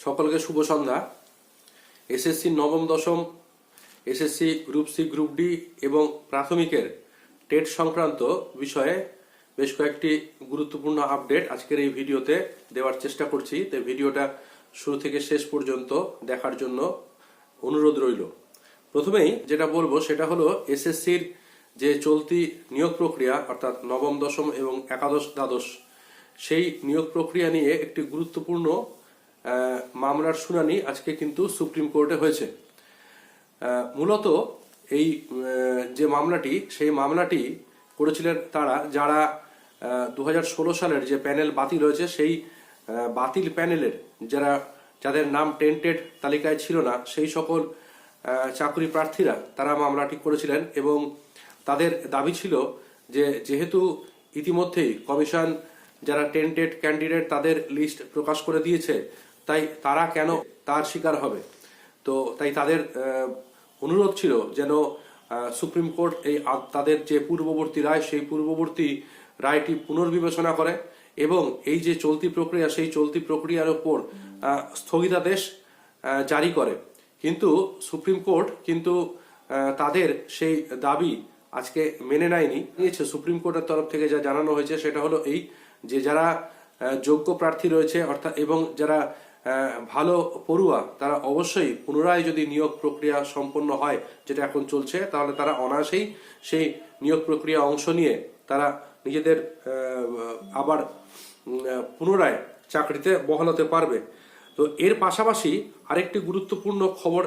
সকলকে শুভ সন্ধ্যা। এসএসসি নবম, দশম, SSC group C, group D এবং প্রাথমিকের টেট সংক্রান্ত বিষয়ে বেশ কয়েকটি গুরুত্বপূর্ণ আপডেট আজকের এই ভিডিওতে দেওয়ার চেষ্টা করছি। তো ভিডিওটা শুরু থেকে শেষ পর্যন্ত দেখার জন্য অনুরোধ রইল। প্রথমেই যেটা বলব সেটা হলো এসএসসির যে চলতি নিয়োগ প্রক্রিয়া, অর্থাৎ নবম, দশম এবং একাদশ, দ্বাদশ, সেই নিয়োগ প্রক্রিয়া নিয়ে একটি গুরুত্বপূর্ণ মামলার শুনানি আজকে কিন্তু সুপ্রিম কোর্টে হয়েছে। মূলত এই যে মামলাটি, সেই মামলাটি করেছিলেন তারা, যারা দু হাজার ষোলো সালের যে প্যানেল বাতিল হয়েছে, সেই বাতিল প্যানেলের যারা, যাদের নাম টেন্টেড তালিকায় ছিল না, সেই সকল চাকরি প্রার্থীরা তারা মামলাটি করেছিলেন এবং তাদের দাবি ছিল যে যেহেতু ইতিমধ্যেই কমিশন যারা টেন্টেড ক্যান্ডিডেট তাদের লিস্ট প্রকাশ করে দিয়েছে তাই তারা কেন তার শিকার হবে? তো তাই তাদের অনুরোধ ছিল যেন সুপ্রিম কোর্ট এই তাদের যে পূর্ববর্তী রায়, সেই পূর্ববর্তী রায়টি পুনর্বিবেচনা করে এবং এই যে চলতি প্রক্রিয়া, সেই চলতি প্রক্রিয়ার ওপর স্থগিতাদেশ জারি করে। কিন্তু সুপ্রিম কোর্ট কিন্তু তাদের সেই দাবি আজকে মেনে নেয়নি। নিয়েছে সুপ্রিম কোর্টের তরফ থেকে যা জানানো হয়েছে সেটা হলো এই যে যারা যোগ্য প্রার্থী রয়েছে অর্থাৎ এবং যারা ভালো পড়ুয়া, তারা অবশ্যই পুনরায় যদি নিয়োগ প্রক্রিয়া সম্পন্ন হয়, যেটা এখন চলছে, তাহলে তারা অনায়াসেই সেই নিয়োগ প্রক্রিয়া অংশ নিয়ে তারা নিজেদের আবার পুনরায় চাকরিতে বহাল হতে পারবে। তো এর পাশাপাশি আরেকটি গুরুত্বপূর্ণ খবর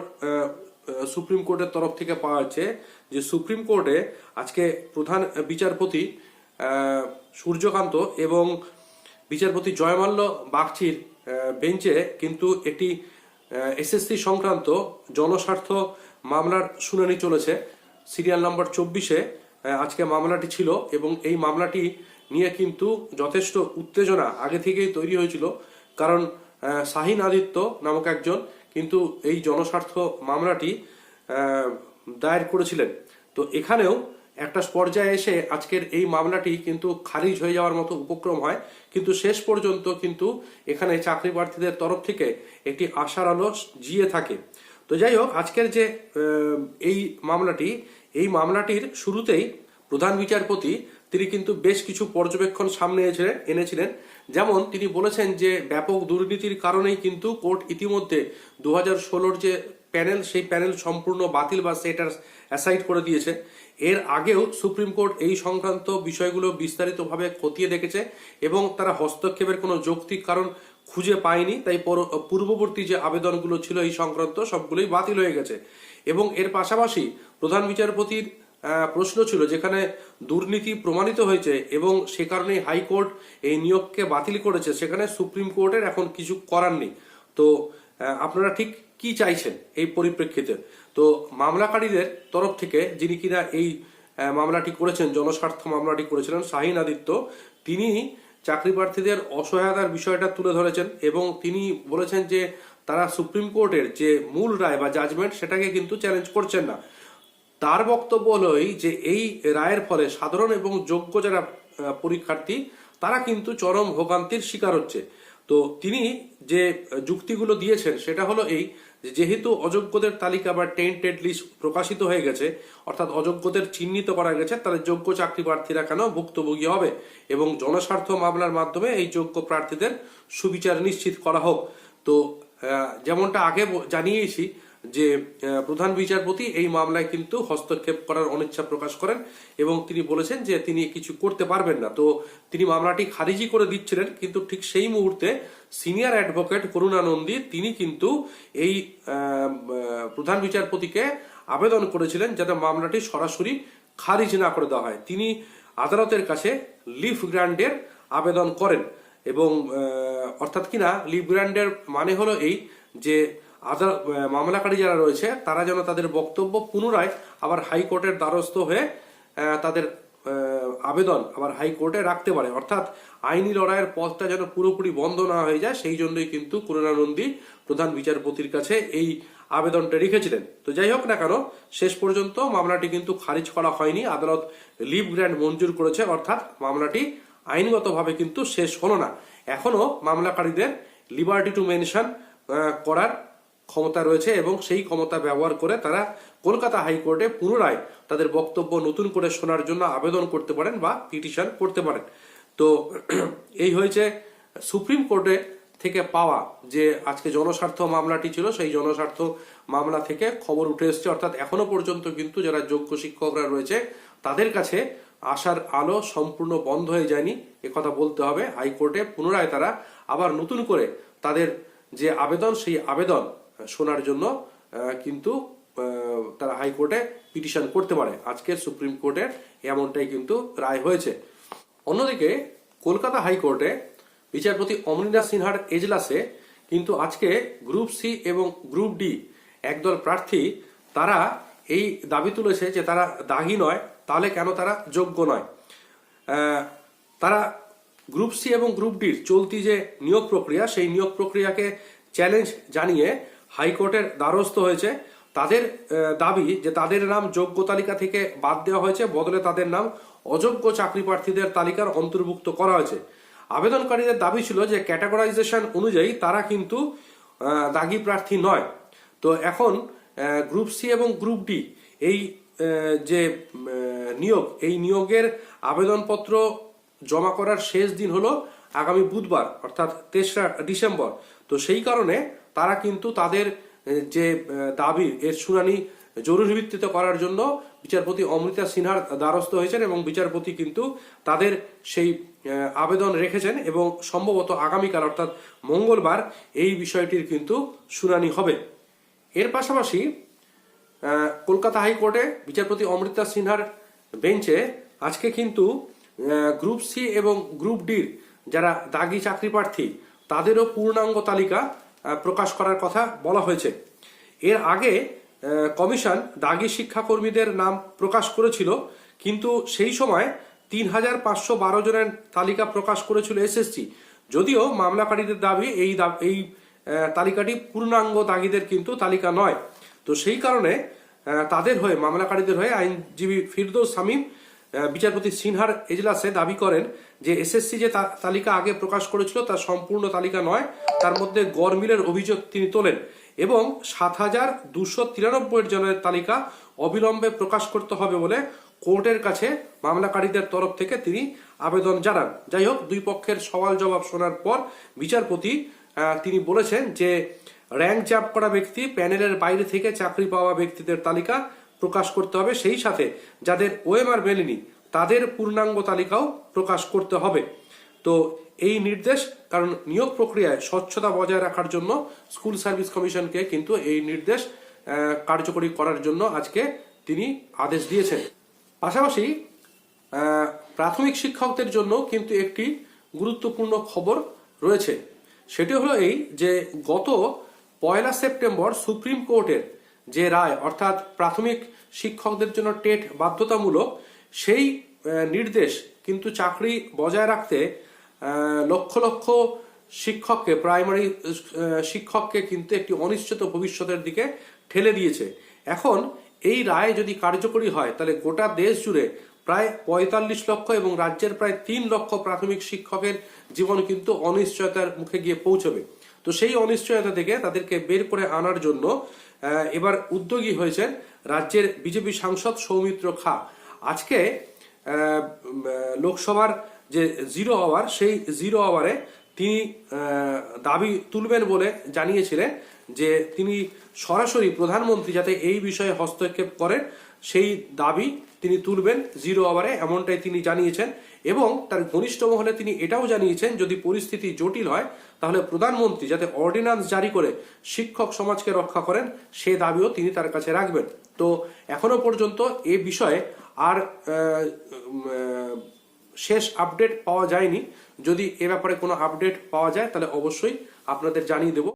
সুপ্রিম কোর্টের তরফ থেকে পাওয়া যাচ্ছে যে, সুপ্রিম কোর্টে আজকে প্রধান বিচারপতি সূর্যকান্ত এবং বিচারপতি জয়মাল্য বাগচির বেঞ্চে কিন্তু একটি এসএসসি সংক্রান্ত জনস্বার্থ মামলার শুনানি চলেছে। সিরিয়াল নাম্বার চব্বিশে আজকে মামলাটি ছিল এবং এই মামলাটি নিয়ে কিন্তু যথেষ্ট উত্তেজনা আগে থেকেই তৈরি হয়েছিল। কারণ শাহিন আদিত্য নামক একজন কিন্তু এই জনস্বার্থ মামলাটি দায়ের করেছিলেন। তো এখানেও একটা পর্যায়ে এসে আজকের এই মামলাটি কিন্তু খারিজ হয়ে যাওয়ার মতো উপক্রম হয়। কিন্তু শেষ পর্যন্ত কিন্তু এখানে চাকরি প্রার্থীদের তরফ থেকে একটি আশার আলো জিয়ে থাকে। তো যাই হোক, আজকের যে এই মামলাটি, এই মামলাটির শুরুতেই প্রধান বিচারপতি তিনি কিন্তু বেশ কিছু পর্যবেক্ষণ সামনে এনেছিলেন যেমন তিনি বলেছেন যে, ব্যাপক দুর্নীতির কারণেই কিন্তু কোর্ট ইতিমধ্যে দু হাজার ষোলোর যে প্যানেল, সেই প্যানেল সম্পূর্ণ বাতিল বা সেটার অ্যাসাইড করে দিয়েছে। এর আগেও সুপ্রিম কোর্ট এই সংক্রান্ত বিষয়গুলো বিস্তারিতভাবে খতিয়ে দেখেছে এবং তারা হস্তক্ষেপের কোনো যৌক্তিক কারণ খুঁজে পায়নি, তাই পূর্ববর্তী যে আবেদনগুলো ছিল এই সংক্রান্ত সবগুলোই বাতিল হয়ে গেছে। এবং এর পাশাপাশি প্রধান বিচারপতির প্রশ্ন ছিল যেখানে দুর্নীতি প্রমাণিত হয়েছে এবং সে কারণেই হাইকোর্ট এই নিয়োগকে বাতিল করেছে, সেখানে সুপ্রিম কোর্টের এখন কিছু করার নেই। তো আপনারা ঠিক কি চাইছেন এই পরিপ্রেক্ষিতে? তো মামলাকারীদের তরফ থেকে যিনি কিনা এই মামলাটি করেছেন, জনস্বার্থ মামলাটি করেছিলেন, শাহিন আদিত্য, তিনি চাকরি প্রার্থীদের অসহায়তার বিষয়টা তুলে ধরেছেন এবং তিনি বলেছেন যে তারা সুপ্রিম কোর্টের যে মূল রায় বা জাজমেন্ট সেটাকে কিন্তু চ্যালেঞ্জ করছেন না। তার বক্তব্য হলো এই যে এই রায়ের ফলে সাধারণ এবং যোগ্য যারা পরীক্ষার্থী, তারা কিন্তু চরম ভোগান্তির শিকার হচ্ছে। তো তিনি যে যুক্তিগুলো দিয়েছেন, সেটা হলো এই যেহেতু অযোগ্যদের তালিকা বা টেন্টেড লিস্ট প্রকাশিত হয়ে গেছে, অর্থাৎ অযোগ্যদের চিহ্নিত করা গেছে তাহলে যোগ্য চাকরি প্রার্থীরা কেন ভুক্তভোগী হবে এবং জনস্বার্থ মামলার মাধ্যমে এই যোগ্য প্রার্থীদের সুবিচার নিশ্চিত করা হোক। তো যেমনটা আগে জানিয়েছি যে প্রধান বিচারপতি এই মামলায় কিন্তু হস্তক্ষেপ করার অনিচ্ছা প্রকাশ করেন এবং তিনি বলেছেন যে তিনি কিছু করতে পারবেন না। তো তিনি মামলাটি খারিজি করে দিচ্ছিলেন, কিন্তু ঠিক সেই মুহূর্তে সিনিয়র অ্যাডভোকেট করুণা নন্দী তিনি কিন্তু এই প্রধান বিচারপতিকে আবেদন করেছিলেন যাতে মামলাটি সরাসরি খারিজ না করে দেওয়া হয়। তিনি আদালতের কাছে লিফ গ্র্যান্ডের আবেদন করেন এবং অর্থাৎ কিনা লিভ গ্র্যান্ডের মানে হলো এই যে আদালত মামলাকারী যারা রয়েছে, তারা যেন তাদের বক্তব্য পুনরায় আবার হাইকোর্টের দ্বারস্থ হয়ে তাদের আবেদন আবার হাইকোর্টে রাখতে পারে। অর্থাৎ আইনি লড়াইয়ের পথটা যেন পুরোপুরি বন্ধ না হয়ে যায়, সেই জন্যই কিন্তু করুণানন্দী প্রধান বিচারপতির কাছে এই আবেদনটা রেখেছিলেন। তো যাই হোক না কেন, শেষ পর্যন্ত মামলাটি কিন্তু খারিজ করা হয়নি। আদালত লিভ গ্র্যান্ড মঞ্জুর করেছে, অর্থাৎ মামলাটি আইনগতভাবে কিন্তু শেষ হলো না। এখনও মামলাকারীদের লিবার্টি টু মেনশন করার ক্ষমতা রয়েছে এবং সেই ক্ষমতা ব্যবহার করে তারা কলকাতা হাইকোর্টে পুনরায় তাদের বক্তব্য নতুন করে শোনার জন্য আবেদন করতে পারেন বা পিটিশন করতে পারেন। তো এই হয়েছে সুপ্রিম কোর্টে থেকে পাওয়া যে আজকে জনস্বার্থ মামলাটি ছিল, সেই জনস্বার্থ মামলা থেকে খবর উঠে এসছে। অর্থাৎ এখনও পর্যন্ত কিন্তু যারা যোগ্য শিক্ষকরা রয়েছে, তাদের কাছে আসার আলো সম্পূর্ণ বন্ধ হয়ে যায়নি। কথা বলতে হবে, হাইকোর্টে পুনরায় তারা আবার নতুন করে তাদের যে আবেদন, সেই আবেদন শোনার জন্য কিন্তু তারা হাইকোর্টে পিটিশন করতে পারে। আজকে সুপ্রিম কোর্টের এমনটাই কিন্তু রায় হয়েছে। অন্যদিকে, কলকাতা হাইকোর্টে বিচারপতি অমরিন্দা সিনহার এজলাসে কিন্তু আজকে গ্রুপ সি এবং গ্রুপ ডি একদল প্রার্থী, তারা এই দাবি তুলেছে যে তারা দাগি নয়, তাহলে কেন তারা যোগ্য নয়? তারা গ্রুপ সি এবং গ্রুপ ডির চলতি যে নিয়োগ প্রক্রিয়া, সেই নিয়োগ প্রক্রিয়াকে চ্যালেঞ্জ জানিয়ে হাইকোর্টের দ্বারস্থ হয়েছে। তাদের দাবি যে তাদের নাম যোগ্য তালিকা থেকে বাদ দেওয়া হয়েছে, বদলে তাদের নাম অযোগ্য চাকরি প্রার্থীদের তালিকার অন্তর্ভুক্ত করা হয়েছে। আবেদনকারীদের দাবি ছিল যে ক্যাটাগরাইজেশন অনুযায়ী তারা কিন্তু দাগি প্রার্থী নয়। তো এখন গ্রুপ সি এবং গ্রুপ ডি এই যে নিয়োগ, এই নিয়োগের আবেদনপত্র জমা করার শেষ দিন হলো আগামী বুধবার, অর্থাৎ তেসরা ডিসেম্বর। তো সেই কারণে তারা কিন্তু তাদের যে দাবি, এর শুনানি জরুরি ভিত্তিতে করার জন্য বিচারপতি অমৃতা সিনহার দ্বারস্থ হয়েছেন এবং বিচারপতি কিন্তু তাদের সেই আবেদন রেখেছেন এবং সম্ভবত আগামীকাল, অর্থাৎ মঙ্গলবার, এই বিষয়টির কিন্তু শুনানি হবে। এর পাশাপাশি কলকাতা হাইকোর্টে বিচারপতি অমৃতা সিনহার বেঞ্চে আজকে কিন্তু গ্রুপ সি এবং গ্রুপ ডির যারা দাগি চাকরি প্রার্থী, তাদেরও পূর্ণাঙ্গ তালিকা প্রকাশ করার কথা বলা হয়েছে। এর আগে কমিশন দাগি শিক্ষাকর্মীদের নাম প্রকাশ করেছিল কিন্তু সেই সময় তিন হাজার পাঁচশো বারো জনের তালিকা প্রকাশ করেছিল এসএসসি। যদিও মামলাকারীদের দাবি এই এই তালিকাটি পূর্ণাঙ্গ দাগিদের কিন্তু তালিকা নয়। তো সেই কারণে তাদের হয়ে মামলাকারীদের হয়ে আইনজীবী ফিরদৌস আহ, বিচারপতি সিনহার এজলাসে দাবি করেন যে এসএসসি যে তালিকা আগে প্রকাশ করেছিল তার সম্পূর্ণ তালিকা নয়, তার মধ্যে গরমিলের অভিযোগ তিনি তোলেন এবং সাত হাজার দুশো তিরানব্বই জনের তালিকা অবিলম্বে প্রকাশ করতে হবে বলে কোর্টের কাছে মামলাকারীদের তরফ থেকে তিনি আবেদন জানান। যাই হোক, দুই পক্ষের সওয়াল জবাব শোনার পর বিচারপতি তিনি বলেছেন যে র্যাঙ্ক জাপ করা ব্যক্তি, প্যানেলের বাইরে থেকে চাকরি পাওয়া ব্যক্তিদের তালিকা প্রকাশ করতে হবে। সেই সাথে যাদের ওএমআর মেলেনি তাদের পূর্ণাঙ্গ তালিকাও প্রকাশ করতে হবে। তো এই নির্দেশ, কারণ নিয়োগ প্রক্রিয়ায় স্বচ্ছতা বজায় রাখার জন্য স্কুল সার্ভিস কমিশনকে কিন্তু এই নির্দেশ কার্যকরী করার জন্য আজকে তিনি আদেশ দিয়েছেন। পাশাপাশি প্রাথমিক শিক্ষকদের জন্য কিন্তু একটি গুরুত্বপূর্ণ খবর রয়েছে। সেটি হলো এই যে গত পয়লা সেপ্টেম্বর সুপ্রিম কোর্টের যে রায়, অর্থাৎ প্রাথমিক শিক্ষকদের জন্য টেট বাধ্যতামূলক, সেই নির্দেশ কিন্তু চাকরি বজায় রাখতে লক্ষ লক্ষ শিক্ষককে, প্রাইমারি শিক্ষককে কিন্তু একটি অনিশ্চিত ভবিষ্যতের দিকে ঠেলে দিয়েছে। এখন এই রায় যদি কার্যকরী হয়, তাহলে গোটা দেশ জুড়ে প্রায় পঁয়তাল্লিশ লক্ষ এবং রাজ্যের প্রায় তিন লক্ষ প্রাথমিক শিক্ষকের জীবন কিন্তু অনিশ্চয়তার মুখে গিয়ে পৌঁছবে। তো সেই অনিশ্চয়তা থেকে তাদেরকে বের করে আনার জন্য এবার উদ্যোগী হয়েছেন রাজ্যের বিজেপি সাংসদ সৌমিত্র খা। আজকে লোকসভার যে জিরো আওয়ার সেই জিরো আওয়ারে তিনি দাবি তুলবেন বলে জানিয়েছিলেন যে তিনি সরাসরি প্রধানমন্ত্রী যাতে এই বিষয়ে হস্তক্ষেপ করেন, সেই দাবি তিনি তুলবেন জিরো আওয়ারে এমনটাই তিনি জানিয়েছেন। এবং তার ঘনিষ্ঠ মহলে তিনি এটাও জানিয়েছেন, যদি পরিস্থিতি জটিল হয়, তাহলে প্রধানমন্ত্রী যাতে অর্ডিন্যান্স জারি করে, শিক্ষক সমাজকে রক্ষা করেন, সে দাবিও তিনি তার কাছে রাখবেন। তো এখনও পর্যন্ত এ বিষয়ে আর শেষ আপডেট পাওয়া যায়নি। যদি এ ব্যাপারে কোনো আপডেট পাওয়া যায়, তাহলে অবশ্যই আপনাদের জানিয়ে দেব।